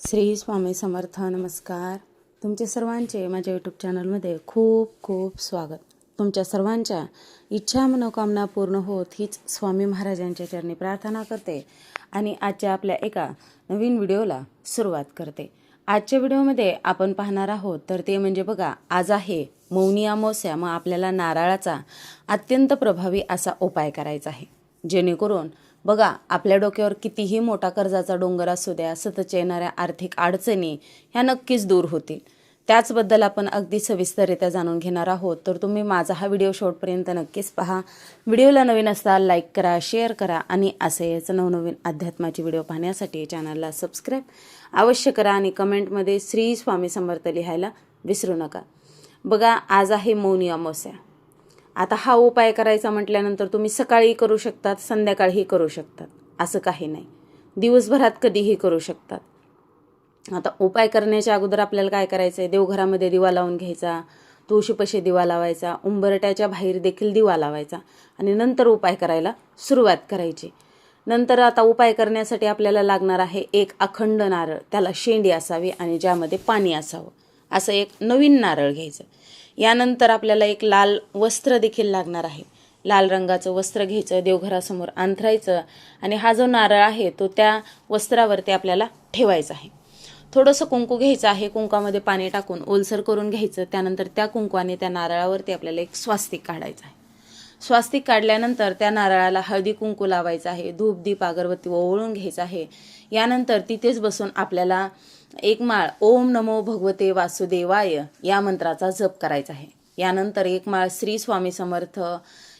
श्री स्वामी समर्थ नमस्कार. तुमचे सर्वांचे माझ्या यूट्यूब चॅनलमध्ये खूप खूप स्वागत. तुमच्या सर्वांच्या इच्छा मनोकामना पूर्ण होत हीच स्वामी महाराजांच्या चरणी प्रार्थना करते आणि आजच्या आपल्या एका नवीन व्हिडिओला सुरुवात करते. आजच्या व्हिडिओमध्ये आपण पाहणार आहोत तर ते म्हणजे बघा आज आहे मौनी अमावस्या. मग आपल्याला नारळाचा अत्यंत प्रभावी असा उपाय करायचा आहे. जेणेकरून बघा आपल्या डोक्यावर कितीही मोठा कर्जाचा डोंगर असू द्या सतत येणाऱ्या आर्थिक अडचणी ह्या नक्कीच दूर होतील. त्याचबद्दल आपण अगदी सविस्तररित्या जाणून घेणार आहोत. तर तुम्ही माझा हा व्हिडिओ शेवटपर्यंत नक्कीच पहा. व्हिडिओला नवीन असाल लाईक करा शेअर करा आणि असेच याचं नवनवीन अध्यात्माचे व्हिडिओ पाहण्यासाठी चॅनलला सबस्क्राईब अवश्य करा आणि कमेंटमध्ये श्री स्वामी समर्थ लिहायला विसरू नका. बघा आज आहे मौनी अमावस्या. आता हा उपाय करायचा म्हटल्यानंतर तुम्ही सकाळी करू शकतात संध्याकाळीही करू शकतात. असं काही नाही. दिवसभरात कधीही करू शकतात. आता उपाय करण्याच्या अगोदर आपल्याला काय करायचं आहे देवघरामध्ये दिवा लावून घ्यायचा तुळशीपशी दिवा लावायचा उंबरट्याच्या बाहेर देखील दिवा लावायचा आणि नंतर उपाय करायला सुरुवात करायची. नंतर आता उपाय करण्यासाठी आपल्याला लागणार आहे एक अखंड नारळ. त्याला शेंडी असावी आणि ज्यामध्ये पाणी असावं. असं एक नवीन नारळ घ्यायचं. यानंतर आपल्याला एक लाल वस्त्र देखील लागणार आहे. लाल रंगाचं वस्त्र घ्यायचं देवघरासमोर अंथरायचं आणि हा जो नारळ आहे तो त्या वस्त्रावरती आपल्याला ठेवायचा आहे. थोडंसं कुंकू घ्यायचं आहे कुंकामध्ये पाणी टाकून ओलसर करून घ्यायचं त्यानंतर त्या कुंकवाने त्या नारळावरती आपल्याला एक स्वास्तिक काढायचं आहे. स्वास्तिक काढल्यानंतर त्या नारळाला हळदी कुंकू लावायचं आहे धूप दीप अगरबत्ती ओवळून घ्यायचं आहे. यानंतर तिथेच बसून आपल्याला एक माळ ओम नमो भगवते वासुदेवाय या मंत्राचा जप करायचा आहे. यानंतर एक माळ श्री स्वामी समर्थ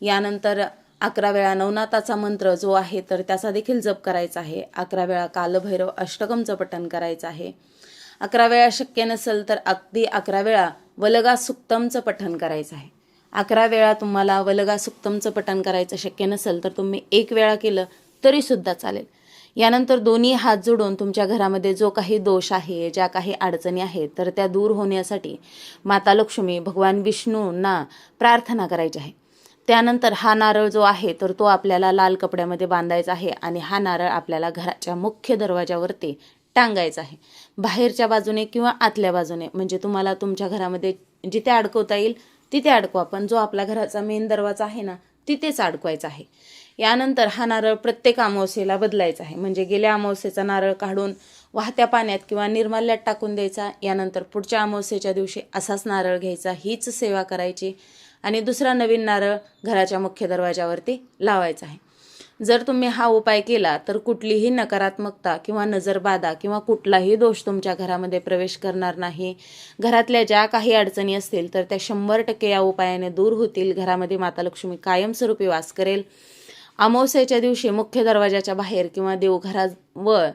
यानंतर अकरा वेळा नवनाथाचा मंत्र जो आहे तर त्याचा देखील जप करायचा आहे. अकरा वेळा कालभैरव अष्टकमचं पठण करायचं आहे. अकरा वेळा शक्य नसेल तर अगदी अकरा वेळा वलगा सुक्तमचं पठण करायचं आहे. अकरा वेळा तुम्हाला वलगा सुक्तमचं पठण करायचं शक्य नसेल तर तुम्ही एक वेळा केलं तरीसुद्धा चालेल. यानंतर दोन्ही हात जोडून तुमच्या घरामध्ये जो काही दोष आहे ज्या काही अडचणी आहेत तर त्या दूर होण्यासाठी माता लक्ष्मी भगवान विष्णूंना प्रार्थना करायची आहे. त्यानंतर हा नारळ जो आहे तर तो आपल्याला लाल कपड्यामध्ये बांधायचा आहे आणि हा नारळ आपल्याला घराच्या मुख्य दरवाजावरती टांगायचा आहे. बाहेरच्या बाजूने किंवा आतल्या बाजूने म्हणजे तुम्हाला तुमच्या घरामध्ये जिथे अडकवता येईल तिथे अडकवा पण जो आपल्या घराचा मेन दरवाजा आहे ना तिथेच अडकवायचा आहे. यानंतर हा नारळ प्रत्येक अमावस्येला बदलायचा आहे. म्हणजे गेल्या अमावस्येचा नारळ काढून वाहत्या पाण्यात किंवा निर्माल्यात टाकून द्यायचा. यानंतर पुढच्या अमावस्येच्या दिवशी असाच नारळ घ्यायचा. हीच सेवा करायची. आणि दुसरा नवीन नारळ घराच्या मुख्य दरवाजावरती लावायचा आहे. जर तुम्ही हा उपाय केला तर कुठलीही नकारात्मकता किंवा नजरबाधा किंवा कुठलाही दोष तुमच्या घरामध्ये प्रवेश करणार नाही. घरातल्या ज्या काही अडचणी असतील तर त्या शंभर टक्के या उपायाने दूर होतील. घरामध्ये माता लक्ष्मी कायमस्वरूपी वास करेल. अमावस्याच्या दिवशी मुख्य दरवाजाच्या बाहेर किंवा देवघरावर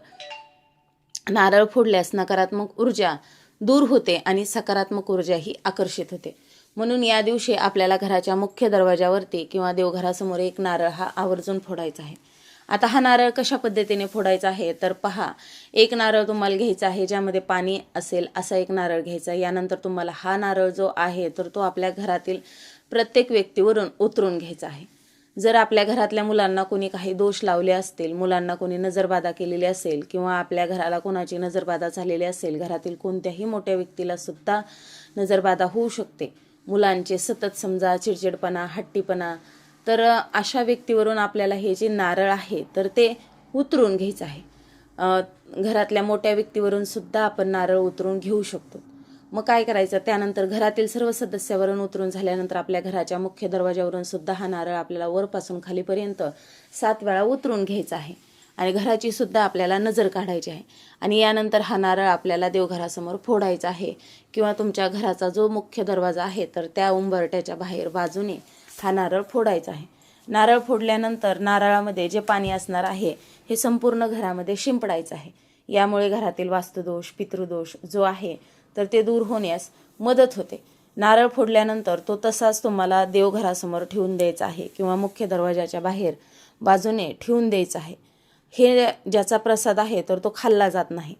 नारळ फोडल्यास नकारात्मक ऊर्जा दूर होते आणि सकारात्मक ऊर्जा ही आकर्षित होते. म्हणून या दिवशी आपल्याला घराच्या मुख्य दरवाजावरती किंवा देवघरासमोर एक नारळ हा आवर्जून फोडायचा आहे. आता हा नारळ कशा पद्धतीने फोडायचा आहे? तर पहा एक नारळ तुम्हाला घ्यायचा आहे ज्यामध्ये पाणी असेल असा एक नारळ घ्यायचा यानंतर तुम्हाला हा नारळ जो आहे तर तो आपल्या घरातील प्रत्येक व्यक्तीवरून उतरून घ्यायचा आहे. जर आपल्या घरातल्या मुलांना कोणी काही दोष लावले असतील मुलांना कोणी नजरबाधा केलेली असेल किंवा आपल्या घराला कोणाची नजरबाधा झालेली असेल घरातील कोणत्याही मोठ्या व्यक्तीला सुद्धा नजरबाधा होऊ शकते. मुलांचे सतत समजा चिडचिडपणा हट्टीपणा तर अशा व्यक्तीवरून आपल्याला हे जे नारळ आहे तर ते उतरून घ्यायचं आहे. घरातल्या मोठ्या व्यक्तीवरून सुद्धा आपण नारळ उतरून घेऊ शकतो. मग काय करायचं? त्यानंतर घरातील सर्व सदस्यावरून उतरून झाल्यानंतर आपल्या घराच्या मुख्य दरवाजावरून सुद्धा हा नारळ आपल्याला वरपासून खालीपर्यंत सात वेळा उतरून घ्यायचा आहे. आणि घराची सुद्धा आपल्याला नजर काढायची आहे. आणि यानंतर हा नारळ आपल्याला देवघरासमोर फोडायचा आहे. किंवा तुमच्या घराचा जो मुख्य दरवाजा आहे तर त्या उंबरट्याच्या बाहेर बाजूने हा नारळ फोडायचा आहे. नारळ फोडल्यानंतर नारळामध्ये जे पाणी असणार आहे हे संपूर्ण घरामध्ये शिंपडायचं आहे. यामुळे घरातील वास्तुदोष पितृदोष जो आहे तर ते दूर होण्यास मदत होते. नारळ फोडल्यानंतर तो तसाच तुम्हाला देवघरासमोर ठेवून द्यायचा आहे किंवा मुख्य दरवाजाच्या बाहेर बाजूने ठेवून द्यायचं आहे. हे ज्याचा प्रसाद आहे तर तो खाल्ला जात नाही.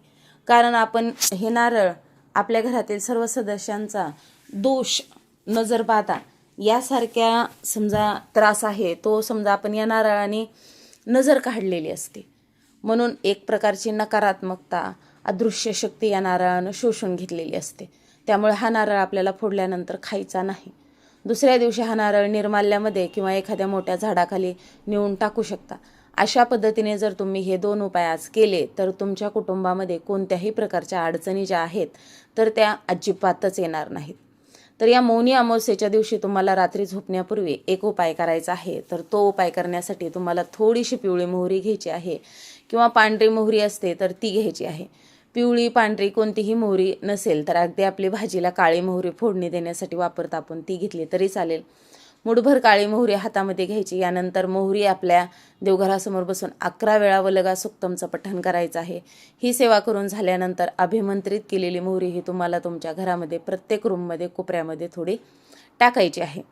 कारण आपण हे नारळ आपल्या घरातील सर्व सदस्यांचा दोष नजरबाधा यासारख्या समजा त्रास आहे तो समजा आपण या नारळाने नजर काढलेली असते. म्हणून एक प्रकारची नकारात्मकता अदृश्य शक्ती या नारळानं शोषून घेतलेली असते. त्यामुळे हा नारळ आपल्याला फोडल्यानंतर खायचा नाही. दुसऱ्या दिवशी हा नारळ निर्माल्यामध्ये किंवा एखाद्या मोठ्या झाडाखाली नेऊन टाकू शकता. अशा पद्धतीने जर तुम्ही हे दोन उपाय आज केले तर तुमच्या कुटुंबामध्ये कोणत्याही प्रकारच्या अडचणी ज्या आहेत तर त्या अजिबातच येणार नाहीत. तर या मौनी अमावस्येच्या दिवशी तुम्हाला रात्री झोपण्यापूर्वी एक उपाय करायचा आहे. तर तो उपाय करण्यासाठी तुम्हाला थोडीशी पिवळी मोहरी घ्यायची आहे. किंवा पांढरी मोहरी असते तर ती घ्यायची आहे. पिवळी पांढरी कोणतीही मोहरी नसेल तर अगदी आपली भाजीला काळी मोहरी फोडणी देण्यासाठी वापरता आपण ती घेतली तरी चालेल. मुठभर काळी मोहरी हातामध्ये घ्यायची. यानंतर मोहरी आपल्या देवघरासमोर बसून अकरा वेळा वलगा सुक्तमचं पठण करायचं आहे. ही सेवा करून झाल्यानंतर अभिमंत्रित केलेली मोहरी ही तुम्हाला तुमच्या घरामध्ये प्रत्येक रूममध्ये कोपऱ्यामध्ये थोडी टाकायची आहे.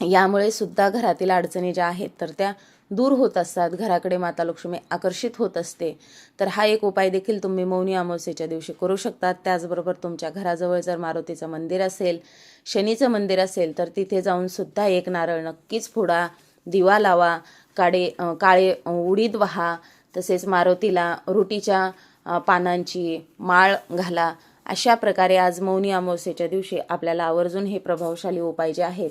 यामुळे सुद्धा घरातील अडचणी ज्या आहेत तर त्या दूर होत असतात. घराकडे माता लक्ष्मी आकर्षित होत असते. तर हा एक उपाय देखील तुम्ही मौनी अमावस्येच्या दिवशी करू शकतात. त्याचबरोबर तुमच्या घराजवळ जर मारुतीचं मंदिर असेल शनीचं मंदिर असेल तर तिथे जाऊन सुद्धा एक नारळ नक्कीच फोडा दिवा लावा काळे काळे उडीद वहा तसेच मारुतीला रुटीच्या पानांची माळ घाला. अशा प्रकारे आज मौनी अमावस्येच्या दिवशी आपल्याला आवर्जून हे प्रभावशाली उपाय जे आहेत